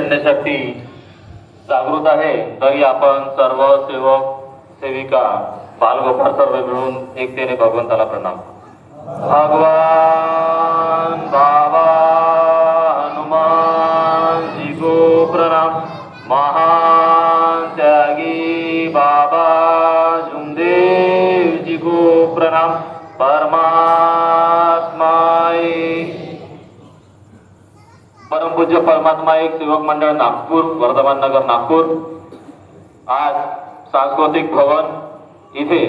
चैतन्यशक्ती जागृत आहे तरी आपण सर्व सेवक सेविका बालगोपाळ सर्व मिळून एकतेने भगवंताला प्रणाम. भगवान! पूज्य परमात्मा एक सेवक मंडळ नागपूर वर्धमान नगर नागपूर. आज सांस्कृतिक भवन इथे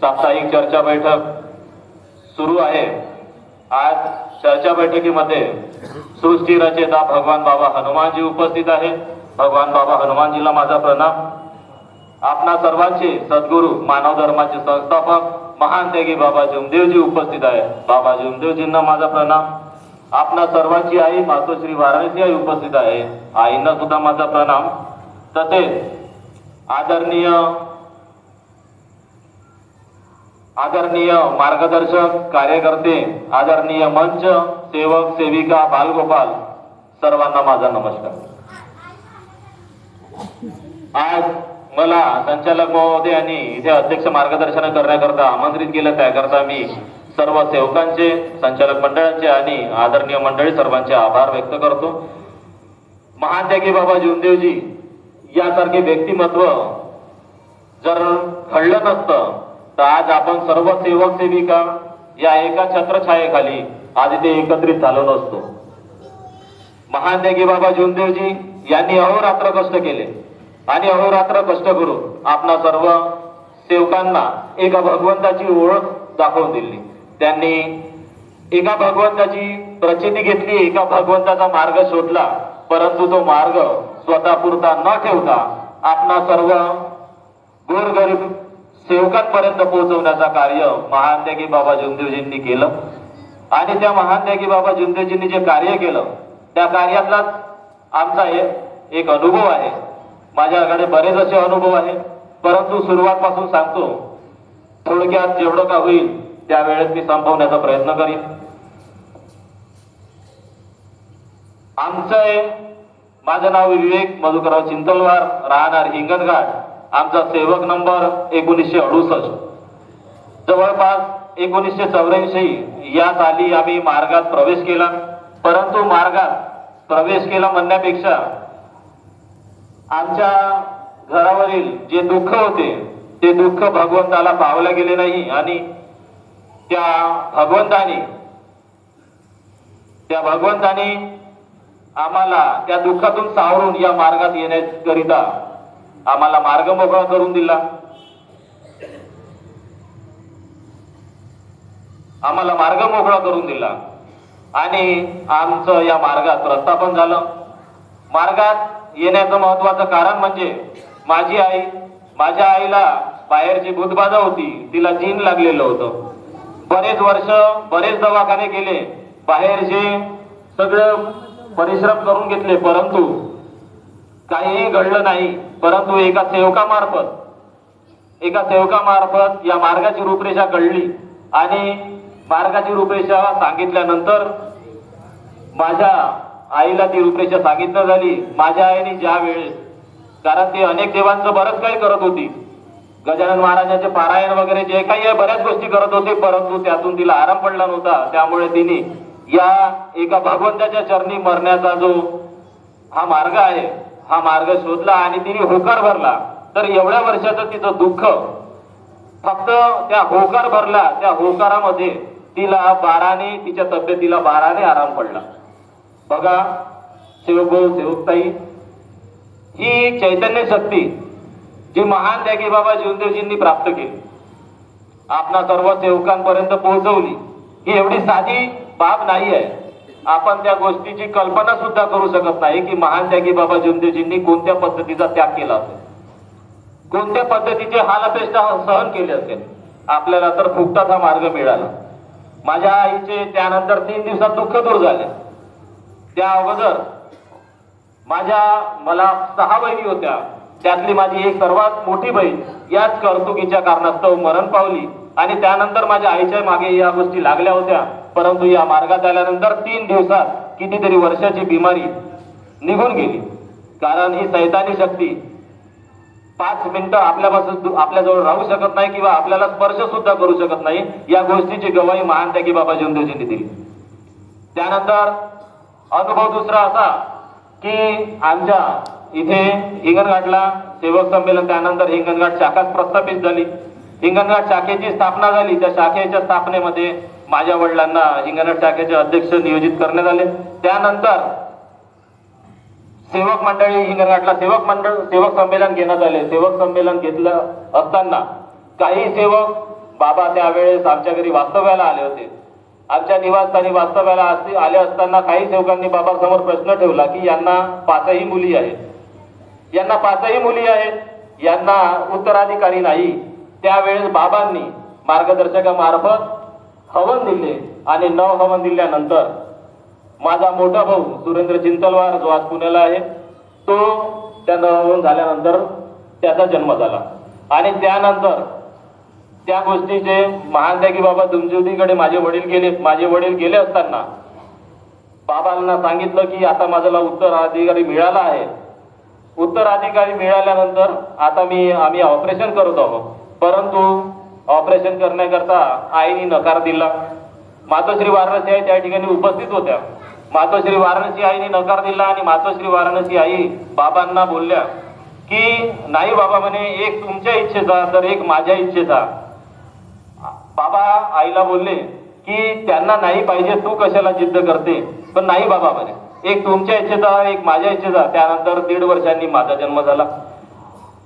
साप्ताहिक चर्चा बैठक सुरू आहे. आज चर्चा बैठकीमध्ये सृष्टी रचेता भगवान बाबा हनुमानजी उपस्थित आहे भगवान बाबा हनुमानजीला माझा प्रणाम. आपणा सर्वांचे सद्गुरू मानव धर्माचे संस्थापक महान त्यागी बाबा जुमदेवजी उपस्थित आहे बाबा जुमदेवजींना माझा प्रणाम. आपणा सर्वांची आई मातोश्री वाराणसी आई उपस्थित आहे. आईंना सुद्धा माझा प्रणाम. तसेच आदरणीय आदरणीय मार्गदर्शक कार्यकर्ते आदरणीय मंच सेवक सेविका बालगोपाल सर्वांना माझा नमस्कार. आज मला संचालक महोदयांनी इथे अध्यक्ष मार्गदर्शन करण्याकरता आमंत्रित केलं त्याकरता मी सर्व सेवकांचे संचालक मंडळाचे आणि आदरणीय मंडळी सर्वांचे आभार व्यक्त करतो. महात्यागी बाबा जुमदेवजी यासारखे व्यक्तिमत्व जर घडलं नसतं तर आज आपण सर्व सेवक सेविका या एका छत्रछायेखाली आज इथे एकत्रित झालो नसतो. महान त्यागी बाबा जुमदेवजी यांनी अहोरात्र कष्ट केले. आणि अहोरात्र कष्ट करून आपणा सर्व सेवकांना एका भगवंताची ओळख दाखवून दिली. त्यांनी एका भगवंताची प्रचिती घेतली एका भगवंताचा मार्ग शोधला परंतु तो मार्ग स्वतःपुरता न ठेवता आपणा सर्व गोरगरीब सेवकांपर्यंत पोहोचवण्याचा कार्य महान त्यागी बाबा जुमदेवजींनी केलं. आणि त्या महान त्यागी बाबा जुमदेवजींनी जे कार्य केलं त्या कार्यातलाच आमचा एक अनुभव आहे. माझ्याकडे बरेच असे अनुभव आहेत परंतु सुरुवातपासून सांगतो थोडक्यात जेवढं का होईल त्यावेळेस मी संपवण्याचा प्रयत्न करीन. आमचं आहे माझं नाव विवेक मधुकरराव चिंतलवार राहणार हिंगणघाट. आमचा सेवक नंबर एकोणीसशे अडुसष्ट. जवळपास एकोणीसशे चौऱ्याऐंशी या साली आम्ही मार्गात प्रवेश केला. परंतु मार्गात प्रवेश केला म्हणण्यापेक्षा आमच्या घरावरील जे दुःख होते ते दुःख भगवंताला पावले गेले नाही आणि त्या भगवंताने त्या भगवंताने आम्हाला त्या दुःखातून सावरून या मार्गात येण्याकरिता आम्हाला मार्ग मोकळा करून दिला. आम्हाला मार्ग मोकळा करून दिला. आणि आमचं या मार्गात प्रस्थापन झालं. मार्गात येण्याचं महत्वाचं कारण म्हणजे माझी आई माझ्या आईला बाहेरची भूतबाधा होती तिला जीन लागलेलं होतं. बरेच वर्ष बरेच दवाखाने केले. बाहेरचे सगळं परिश्रम करून घेतले परंतु काहीही घडलं नाही. परंतु एका सेवकामार्फत एका सेवकामार्फत या मार्गाची रूपरेषा घडली. आणि मार्गाची रूपरेषा सांगितल्यानंतर माझ्या आईला ती रूपरेषा सांगितलं झाली. माझ्या आईने ज्या वेळेस कारण ती अनेक देवांचं बरंच काही करत होती. गजानन महाराजांचे पारायण वगैरे जे काही आहे बऱ्याच गोष्टी करत होते परंतु त्यातून तिला आराम पडला नव्हता. त्यामुळे तिने या एका भगवंताच्या चरणी मरण्याचा जो हा मार्ग आहे हा मार्ग शोधला आणि तिने होकार भरला. तर एवढ्या वर्षाचं तिचं दुःख फक्त त्या होकार भरला त्या होकारामध्ये तिला बाराने तिच्या तब्येतीला बाराने आराम पडला. बघा शिवभाऊ सेवकताई ही चैतन्य शक्ती जी महान त्यागी बाबा जीवनदेवजींनी प्राप्त केली. आपणा सर्व सेवकांपर्यंत पोहोचवली. ही एवढी साधी बाब नाही आहे. आपण त्या गोष्टीची कल्पना सुद्धा करू शकत नाही की महान त्यागी बाबा जीवनदेवजींनी कोणत्या पद्धतीचा त्याग केला असेल. कोणत्या पद्धतीचे हालअपेष्टा सहन केले असेल. आपल्याला तर फुकटाचा मार्ग मिळाला. माझ्या आईचे त्यानंतर तीन दिवसात दुःख दूर झाले. त्या अगोदर माझ्या मला सहा बहिणी होत्या. त्यातली माझी एक सर्वात मोठी बहीण याच कर्तुकीच्या कारणास्तव मरण पावली. आणि त्यानंतर माझ्या आईच्या मागे या गोष्टी लागल्या होत्या. परंतु या मार्गात आल्यानंतर तीन दिवसात कितीतरी वर्षाची बिमारी निघून गेली. कारण ही सैतानी शक्ती पाच मिनिटं आपल्यापासून आपल्याजवळ राहू शकत नाही किंवा आपल्याला स्पर्श सुद्धा करू शकत नाही. या गोष्टीची गवाही महान त्यागी बाबा जोंदेवजींनी दिली. त्यानंतर अनुभव दुसरा असा की आमच्या इथे हिंगणघाटला सेवक संमेलन त्यानंतर हिंगणघाट शाखा प्रस्थापित झाली. हिंगणघाट शाखेची स्थापना झाली. त्या शाखेच्या स्थापनेमध्ये माझ्या वडिलांना हिंगणघाट शाखेचे अध्यक्ष नियोजित करण्यात आले. त्यानंतर सेवक मंडळी हिंगणघाटला सेवक मंडळ सेवक संमेलन घेण्यात आले. सेवक संमेलन घेतलं असताना काही सेवक बाबा त्यावेळेस आमच्या घरी वास्तव्याला आले होते. आमच्या निवासस्थानी वास्तव्याला आले असताना काही सेवकांनी बाबासमोर प्रश्न ठेवला की यांना पाचही मुली आहेत. यांना पाचही मुली आहेत. यांना उत्तराधिकारी नाही. त्यावेळेस बाबांनी मार्गदर्शकामार्फत हवन दिले आणि नव हवन दिल्यानंतर माझा मोठा भाऊ सुरेंद्र चिंतलवार जो आज पुण्याला आहे तो त्या नवहवन झाल्यानंतर त्याचा जन्म झाला. आणि त्यानंतर त्या गोष्टीचे महान की बाबा दुमज्योतीकडे माझे वडील गेले माझे वडील गेले असताना बाबांना सांगितलं की आता माझ्याला उत्तराधिकारी मिळाला आहे. उत्तराधिकारी मिळाल्यानंतर आता मी आम्ही ऑपरेशन करत आहोत. परंतु ऑपरेशन करण्याकरता आईने नकार दिला. मातोश्री वाराणसी आई त्या ठिकाणी उपस्थित होत्या. मातोश्री वाराणसी आईने नकार दिला आणि मातोश्री वाराणसी आई बाबांना बोलल्या की नाही बाबा म्हणे एक तुमच्या इच्छेचा तर एक माझ्या इच्छेचा. बाबा आईला बोलले की त्यांना नाही पाहिजे तू कशाला जिद्द करते? पण नाही बाबा म्हणे. एक तुमच्या इच्छेचा एक माझ्या इच्छेचा. त्यानंतर दीड वर्षांनी माझा जन्म झाला.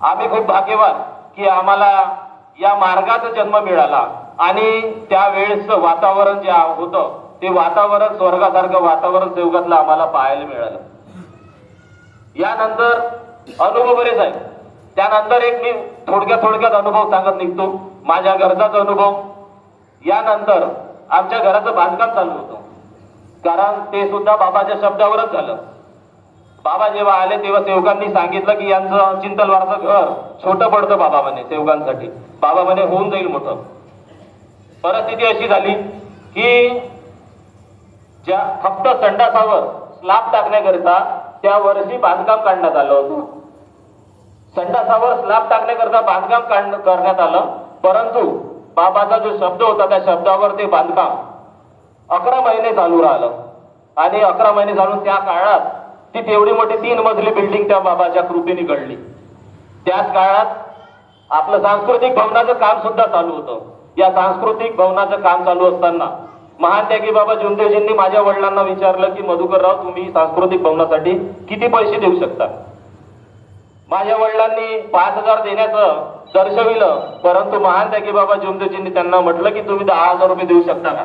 आम्ही खूप भाग्यवान की आम्हाला या मार्गाचा जन्म मिळाला. आणि त्यावेळेसचं वातावरण जे होतं ते वातावरण स्वर्गासारखं वातावरण देवगातलं आम्हाला पाहायला मिळालं. यानंतर अनुभव बरेच आहेत त्यानंतर एक मी थोडक्यात थोडक्यात अनुभव सांगत निघतो. माझ्या घरचाच अनुभव. यानंतर आमच्या घराचं बांधकाम चालू होतं. कारण ते सुद्धा बाबाच्या शब्दावरच झालं. बाबा जेव्हा आले तेव्हा सेवकांनी सांगितलं की यांचं चिंतलवारचं घर छोटं पडतं बाबा म्हणे सेवकांसाठी. बाबा म्हणे होऊन जाईल मोठं. परिस्थिती अशी झाली की ज्या फक्त संडासावर स्लाब टाकण्याकरिता त्या वर्षी बांधकाम काढण्यात आलं होतं. संडासावर स्लाब टाकण्याकरता बांधकाम काढ- करण्यात आलं परंतु बाबाचा जो शब्द होता त्या शब्दावर ते बांधकाम अकरा महिने चालू राहिलं. आणि अकरा महिने चालून त्या काळात ती तेवढी मोठी तीन मजली बिल्डिंग त्या बाबाच्या कृपेने घडली. त्याच काळात आपलं सांस्कृतिक भवनाचं काम सुद्धा चालू होतं. या सांस्कृतिक भवनाचं काम चालू असताना महान त्यागी बाबा जुंदेजींनी माझ्या वडिलांना विचारलं की मधुकरराव तुम्ही सांस्कृतिक भवनासाठी किती पैसे देऊ शकता? माझ्या वडिलांनी पाच हजार देण्याचं दर्शविलं. परंतु महान त्यागी बाबा जुमदेजींनी त्यांना म्हटलं की तुम्ही दहा हजार रुपये देऊ शकता का?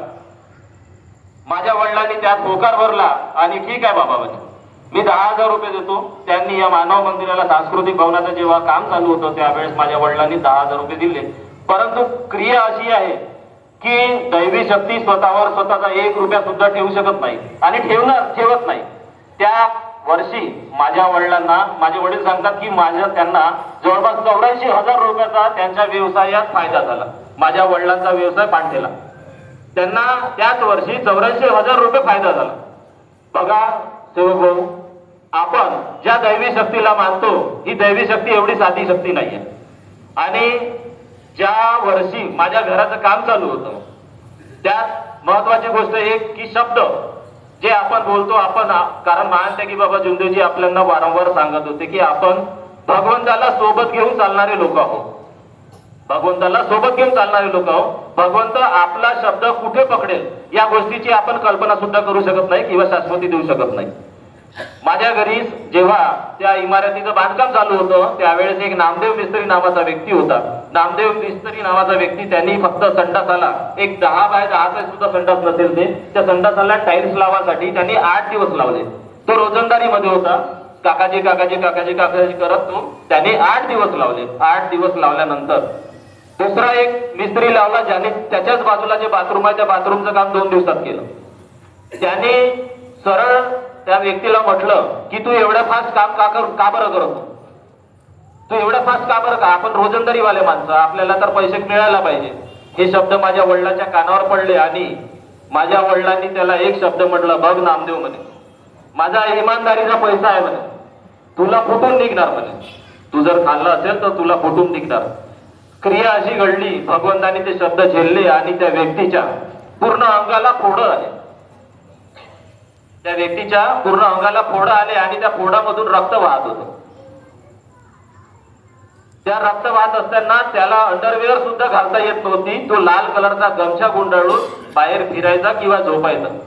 माझ्या वडिलांनी त्यात होकार भरला आणि ठीक आहे बाबा म्हणे मी दहा हजार रुपये देतो. त्यांनी या मानव मंदिराला सांस्कृतिक भवनाचं जेव्हा काम चालू होतं त्यावेळेस माझ्या वडिलांनी दहा हजार रुपये दिले. परंतु क्रिया अशी आहे की दैवी शक्ती स्वतःवर स्वतःचा एक रुपया सुद्धा ठेवू शकत नाही आणि ठेवणार ठेवत नाही. त्या वर्षी माझ्या वडिलांना माझे वडील सांगतात की माझ्या त्यांना जवळपास चौऱ्याऐंशी हजार रुपयाचा त्यांच्या व्यवसायात फायदा झाला. माझ्या वडिलांचा व्यवसाय पांढेला त्यांना त्याच वर्षी चौऱ्याऐंशी हजार रुपये फायदा झाला. बघा सेवक भाऊ आपण ज्या दैवी शक्तीला मानतो ही दैवी शक्ती एवढी साधी शक्ती नाहीये. आणि ज्या वर्षी माझ्या घराचं काम चालू होतं त्यात महत्वाची गोष्ट एक की शब्द. जे आपण बोलतो आपण कारण महान की बाबा जुंदेजी आपल्याला वारंवार सांगत होते की आपण भगवंताला सोबत घेऊन चालणारे लोक आहोत. भगवंताला सोबत घेऊन चालणारे लोक आहोत. भगवंत आपला शब्द कुठे पकडेल या गोष्टीची आपण कल्पना सुद्धा करू शकत नाही किंवा शाश्वती देऊ शकत नाही. माझ्या घरी जेव्हा त्या इमारतीचं बांधकाम चालू होतं त्यावेळेस एक नामदेव मिस्त्री नावाचा व्यक्ती होता. नामदेव मिस्त्री नावाचा व्यक्ती त्यांनी फक्त संडासाला एक दहा बाय दहाचा सुद्धा संडास नसेल ते त्या संडासाला टाईल्स लावासाठी त्यांनी आठ दिवस लावले. तो रोजंदारीमध्ये होता. काकाजी काकाजी काकाजी काकाजी करत तो त्याने आठ दिवस लावले. आठ दिवस लावल्यानंतर. दुसरा एक मिस्त्री लावला ज्याने त्याच्याच बाजूला जे बाथरूम आहे त्या बाथरूमचं काम दोन दिवसात केलं. त्याने सरळ त्या व्यक्तीला म्हटलं की तू एवढं फास्ट काम का कर का बरं करतो तू एवढा फास्ट का बरं का? आपण रोजंदारीवाले माणसं आपल्याला तर पैसे मिळायला पाहिजे. हे शब्द माझ्या वडिलाच्या कानावर पडले आणि माझ्या वडिलांनी त्याला एक शब्द म्हटलं बघ नामदेव म्हणे माझा इमानदारीचा पैसा आहे म्हणे. तुला फुटून निघणार म्हणे. तू जर खाल्लं असेल तर तुला फुटून निघणार. क्रिया अशी घडली भगवंतानी ते शब्द झेलले आणि त्या व्यक्तीच्या पूर्ण अंगाला फोड आले. त्या व्यक्तीच्या पूर्ण अंगाला फोड आले आणि त्या फोडामधून रक्त वाहत होतं. त्या रक्त वाहत असताना त्याला अंडरवेअर सुद्धा घालता येत नव्हती. तो लाल कलरचा गमछा गुंडाळून बाहेर फिरायचा किंवा झोपायचा.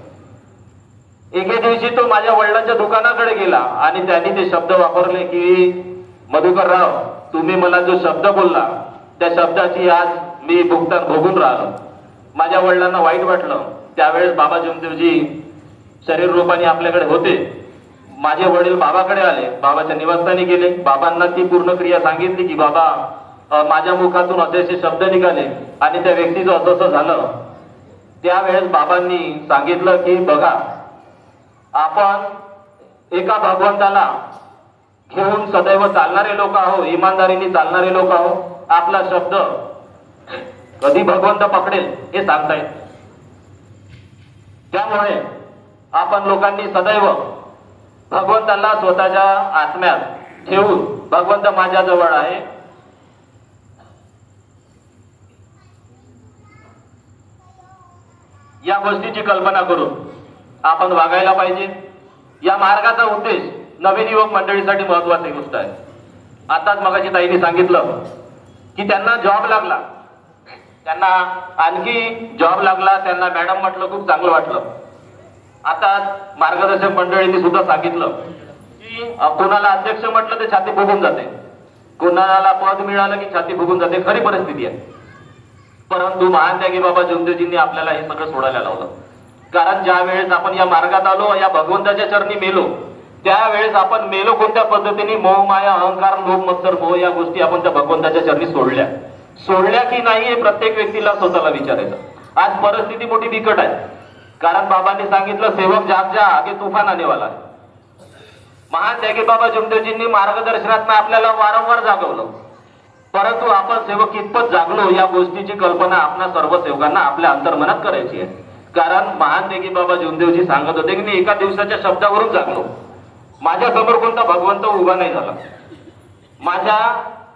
एके दिवशी तो माझ्या वडिलांच्या दुकानाकडे गेला आणि त्यांनी ते शब्द वापरले की मधुकरराव तुम्ही मला जो शब्द बोलला त्या शब्दाची आज मी भुगतान भोगून राहिलो. माझ्या वडिलांना वाईट वाटलं. त्यावेळेस बाबा जमदेवजी शरीर रूपाने आपल्याकडे होते. माझे वडील बाबाकडे आले. बाबाच्या निवासस्थानी गेले. बाबांना ती पूर्ण क्रिया सांगितली की बाबा माझ्या मुखातून असे शब्द निघाले आणि त्या व्यक्तीचं असं असं झालं. त्यावेळेस बाबांनी सांगितलं की बघा आपण एका भगवंताला घेऊन सदैव चालणारे लोक आहो इमानदारीने चालणारे लोक आहो आपला शब्द कधी भगवंत पकडेल हे सांगता येत त्यामुळे आपण लोकांनी सदैव भगवंताला स्वतःच्या आत्म्यात ठेवून भगवंत माझ्या जवळ आहे. या गोष्टीची कल्पना करून आपण वागायला पाहिजे. या मार्गाचा उद्देश नवीन युवक मंडळीसाठी महत्वाची गोष्ट आहे. आताच मगाशी ताईने सांगितलं की त्यांना जॉब लागला. त्यांना आणखी जॉब लागला त्यांना मॅडम म्हटलं खूप चांगलं वाटलं. आता मार्गदर्शक मंडळींनी सुद्धा सांगितलं की कोणाला अध्यक्ष म्हटलं ते छाती फुगून जाते. कोणाला पद मिळालं की छाती फुगून जाते खरी परिस्थिती आहे. परंतु महान त्यागी बाबा जमदेवजींनी आपल्याला हे सगळं सोडायला लावलं. कारण ज्या वेळेस आपण या मार्गात आलो या भगवंताच्या चरणी मेलो त्यावेळेस आपण मेलो कोणत्या पद्धतीने? मोह माया अहंकार लोभ मत्सर मोह या गोष्टी आपण त्या भगवंताच्या चरणी सोडल्या. सोडल्या की नाही हे प्रत्येक व्यक्तीला स्वतःला विचारायचं. आज परिस्थिती मोठी बिकट आहे. कारण बाबांनी सांगितलं सेवक जाग जा आगे तुफान आणिवाला महान त्यागी बाबा जुमदेवजींनी मार्गदर्शनात आपल्याला वारंवार जागवलं. परंतु आपण सेवक कितपत जागलो या गोष्टीची कल्पना आपल्या सर्व सेवकांना आपल्या अंतर्मनात करायची आहे. कारण महान देगी बाबा जुमदेवजी सांगत होते की मी एका दिवसाच्या शब्दावरून जागलो. माझ्यासमोर कोणता भगवंत उभा नाही झाला. माझ्या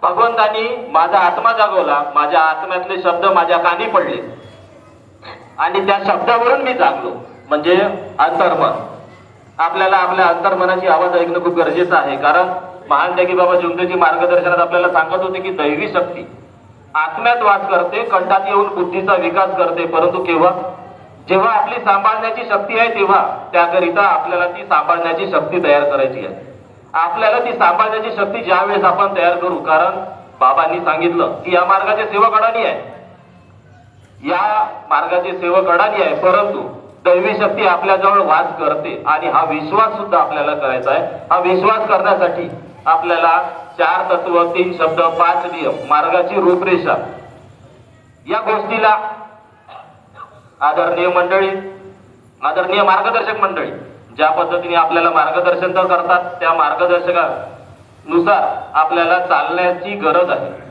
भगवंतानी माझा आत्मा जागवला. माझ्या आत्म्यातले शब्द माझ्या कानी पडले. आणि त्या शब्दावरून मी जागलो. म्हणजे अंतर्मन. आपल्याला आपल्या अंतर्मनाची आवाज ऐकणं खूप गरजेचं आहे. कारण महान त्यागी बाबा जुमदेवजी मार्गदर्शनात आपल्याला सांगत होते की दैवी शक्ती. आत्म्यात वास करते कंठात येऊन बुद्धीचा विकास करते. परंतु केव्हा? जेव्हा आपली सांभाळण्याची शक्ती आहे तेव्हा त्याकरिता आपल्याला ती सांभाळण्याची शक्ती तयार करायची आहे. आपल्याला ती सांभाळण्याची शक्ती ज्यावेळेस आपण तयार करू कारण बाबांनी सांगितलं की या मार्गाचे सेवक अडाणी आहे. या मार्गाचे सेवक अडाणी आहे परंतु दैवी शक्ती आपल्याजवळ वास करते आणि हा विश्वास सुद्धा आपल्याला करायचा आहे. हा विश्वास करण्यासाठी आपल्याला चार तत्व तीन शब्द पाच नियम मार्गाची रूपरेषा या गोष्टीला आदरणीय मंडळी आदरणीय मार्गदर्शक मंडळी ज्या पद्धतीने आपल्याला मार्गदर्शन तर करतात त्या मार्गदर्शकानुसार आपल्याला चालण्याची गरज आहे.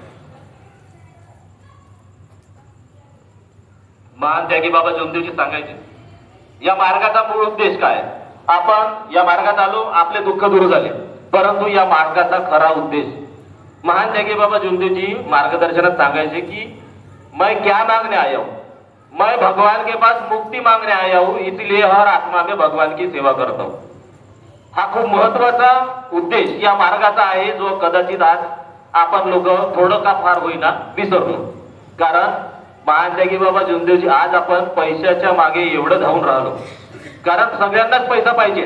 महान त्यागी बाबा जोमदेवजी सांगायचे या मार्गाचा मूळ उद्देश काय? आपण या मार्गात आलो आपले दुःख दूर झाले. परंतु या मार्गाचा खरा उद्देश. महान त्यागी बाबा जोमदेवजी मार्गदर्शनात सांगायचे की मैं क्या मांगने आया हूं? मैं भगवान के पास मुक्ति मांगने आया हूं इसलिए हर आत्मा में भगवान की सेवा करता हूं. हा खूप महत्त्वाचा उद्देश या मार्गाचा आहे जो कदाचित आज आपण लोक थोडं का फार होईना विसरलो. कारण महान बाबा जुंदेवजी आज आपण पैशाच्या मागे एवढं धावून राहिलो. कारण सगळ्यांनाच पैसा पाहिजे.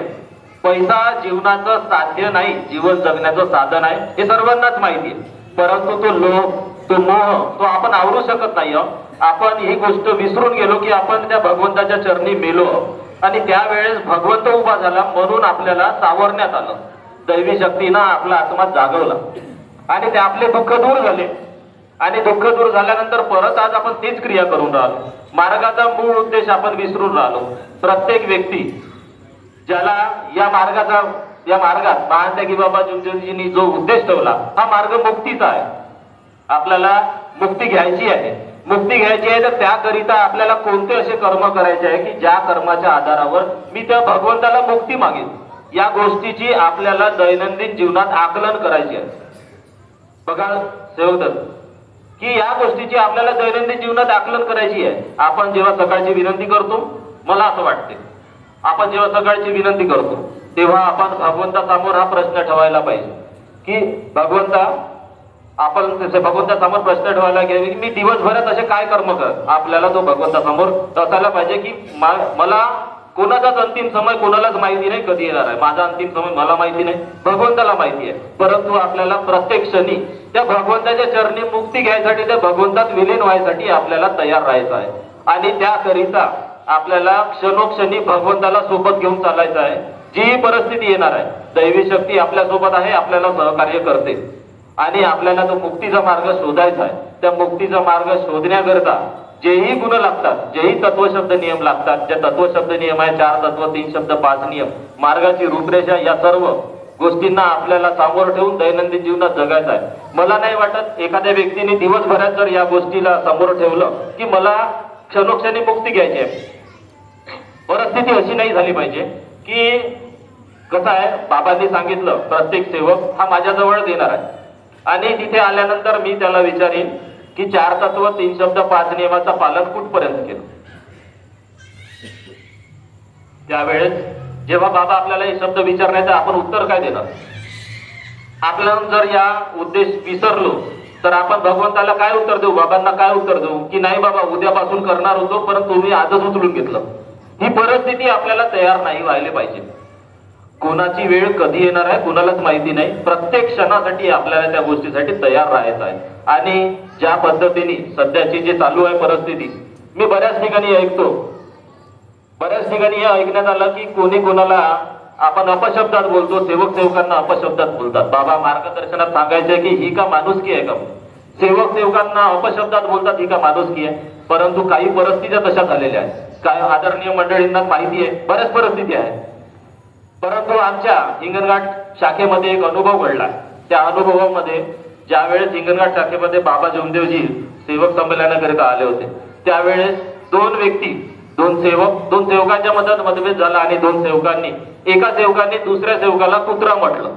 पैसा जीवनाचं साध्य नाही जीवन जगण्याचं साधन आहे हे सर्वांनाच माहिती आहे. परंतु तो लोभ तो मोह तो आपण आवरू शकत नाही आपण ही गोष्ट विसरून गेलो की आपण त्या भगवंताच्या चरणी मेलो. आणि त्यावेळेस भगवंत उभा झाला म्हणून आपल्याला सावरण्यात आलं. दैवी शक्तीनं आपला आत्मा जागवला. आणि ते आपले दुःख दूर झाले. आणि दुःख दूर झाल्यानंतर परत आज आपण तीच क्रिया करून राहिलो. मार्गाचा मूळ उद्देश आपण विसरून राहिलो. प्रत्येक व्यक्ती ज्याला या मार्गाचा या मार्गात महात्यागी बाबा जुंजनजींनी जो उद्देश ठेवला हा मार्ग मुक्तीचा आहे. आपल्याला मुक्ती घ्यायची आहे. मुक्ती घ्यायची आहे तर त्याकरिता आपल्याला कोणते असे कर्म करायचे आहे की ज्या कर्माच्या आधारावर मी त्या भगवंताला मुक्ती मागेन? या गोष्टीची आपल्याला दैनंदिन जीवनात आकलन करायची आहे. बघा सेवदत्त की या गोष्टीची आपल्याला दैनंदिन जीवनात आकलन करायची आहे. आपण जेव्हा सकाळची विनंती करतो मला असं वाटते. आपण जेव्हा सकाळची विनंती करतो तेव्हा आपण भगवंतासमोर हा प्रश्न ठेवायला पाहिजे. की भगवंता आपण भगवंतासमोर प्रश्न ठेवायला घ्यावे की मी दिवसभरात असे काय कर्म कर? आपल्याला तो भगवंतासमोर असायला पाहिजे की मा- मला कोणाचाच अंतिम समय कोणालाच माहिती नाही कधी येणार आहे. माझा अंतिम समय मला माहिती नाही भगवंताला माहिती आहे. परंतु आपल्याला प्रत्येक क्षणी त्या भगवंताच्या चरणी मुक्ती घ्यायसाठी त्या भगवंतात विलीन व्हायसाठी आपल्याला तयार राहायचं आहे. आणि त्याकरिता आपल्याला क्षणोक्षणी भगवंताला सोबत घेऊन चालायचं आहे. जी परिस्थिती येणार आहे. दैवी शक्ती आपल्यासोबत आहे आपल्याला सहकार्य करते. आणि आपल्याला तो मुक्तीचा मार्ग शोधायचा आहे. त्या मुक्तीचा मार्ग शोधण्याकरता जेही गुण लागतात जेही तत्वशब्द नियम लागतात जे तत्वशब्द नियम आहे चार तत्व तीन शब्द पाच नियम मार्गाची रूपरेषा या सर्व गोष्टींना आपल्याला सामोर ठेवून दैनंदिन जीवनात जगायचं आहे. मला नाही वाटत एखाद्या व्यक्तीने दिवसभरात जर या गोष्टीला समोर ठेवलं की मला क्षणोक्षणी मुक्ती घ्यायची आहे. परिस्थिती अशी नाही झाली पाहिजे की कसं आहे बाबांनी सांगितलं प्रत्येक सेवक हा माझ्याजवळच येणार आहे. आणि तिथे आल्यानंतर मी त्याला विचारीन की चार तत्व तीन शब्द पाच नियमाचं पालन कुठपर्यंत केलं? त्यावेळेस जेव्हा बाबा आपल्याला हे शब्द विचारण्याचं आपण उत्तर काय देणार? आपण जर या उद्देश विसरलो तर आपण भगवंताला काय उत्तर देऊ? बाबांना काय उत्तर देऊ? की नाही बाबा उद्यापासून करणार होतो परंतु तुम्ही आजच उचलून घेतलं. ही परिस्थिती आपल्याला तयार नाही व्हायला पाहिजे. कोणाची वेळ कधी येणार आहे कोणालाच माहिती नाही. प्रत्येक क्षणासाठी आपल्याला त्या गोष्टीसाठी तयार राहायचं आहे. आणि ज्या पद्धतीने सध्याची जी चालू आहे परिस्थिती मी बऱ्याच ठिकाणी ऐकतो. बऱ्याच ठिकाणी हे ऐकण्यात आलं की कोणी कोणाला आपण अपशब्दात बोलतो सेवक सेवकांना अपशब्दात बोलतात. बाबा मार्गदर्शनात सांगायचे की ही का माणुसकी आहे का? सेवक सेवकांना अपशब्दात बोलतात ही का माणुसकी आहे? परंतु काही परिस्थित्या तशा झालेल्या आहेत. काय आदरणीय मंडळींना माहिती आहे बऱ्याच परिस्थिती आहेत. परंतु आमच्या हिंगणघाट शाखेमध्ये एक अनुभव घडला. त्या अनुभवामध्ये ज्यावेळेस हिंगणघाट शाखेमध्ये बाबा जोमदेवजी सेवक संमेलनाकरिता आले होते त्यावेळेस दोन व्यक्ती दोन सेवक दोन सेवकांच्या मधात मतभेद झाला आणि दोन सेवकांनी एका सेवकाने दुसऱ्या सेवकाला कुत्रा म्हटलं.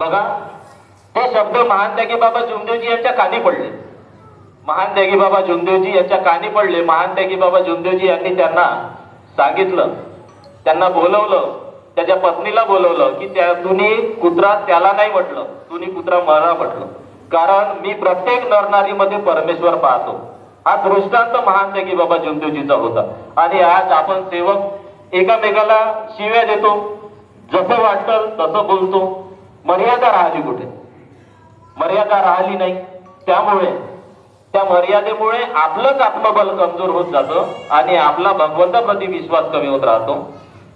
बघा हे शब्द महान त्यागी बाबा जुमदेवजी यांच्या कानी पडले. महान त्यागी बाबा जुमदेवजी यांच्या कानी पडले महान त्यागी बाबा जुमदेवजी यांनी त्यांना सांगितलं त्यांना बोलवलं त्याच्या पत्नीला बोलवलं की त्या तुम्ही कुत्रा त्याला नाही म्हटलं. तुम्ही कुत्रा मला म्हटलं. कारण मी प्रत्येक नरनारीमध्ये परमेश्वर पाहतो. हा दृष्टांत महान त्यागी बाबा जमदेवजीचा होता. आणि आज आपण सेवक एकामेकाला शिव्या देतो. जसं वाटतं तसं बोलतो. मर्यादा राहिली कुठे? मर्यादा राहिली नाही. त्यामुळे त्या मर्यादेमुळे आपलंच आत्मबल कमजोर होत जातं आणि आपला भगवंताप्रती विश्वास कमी होत राहतो.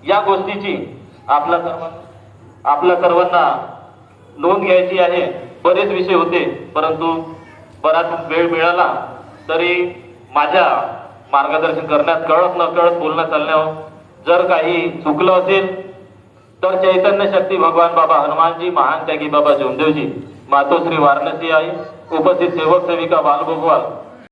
या गोष्टीची आपल्या सर्वांना आपल्या सर्वांना नोंद घ्यायची आहे. बरेच विषय होते परंतु बराच वेळ मिळाला तरी माझ्या मार्गदर्शन करण्यात कळत न कळत बोलणं चालण्यावर जर काही चुकलं असेल तर चैतन्य शक्ती भगवान बाबा हनुमानजी महान त्यागी बाबा जोमदेवजी मातोश्री वाराणसी आई उपस्थित सेवक सेविका बालगोपाल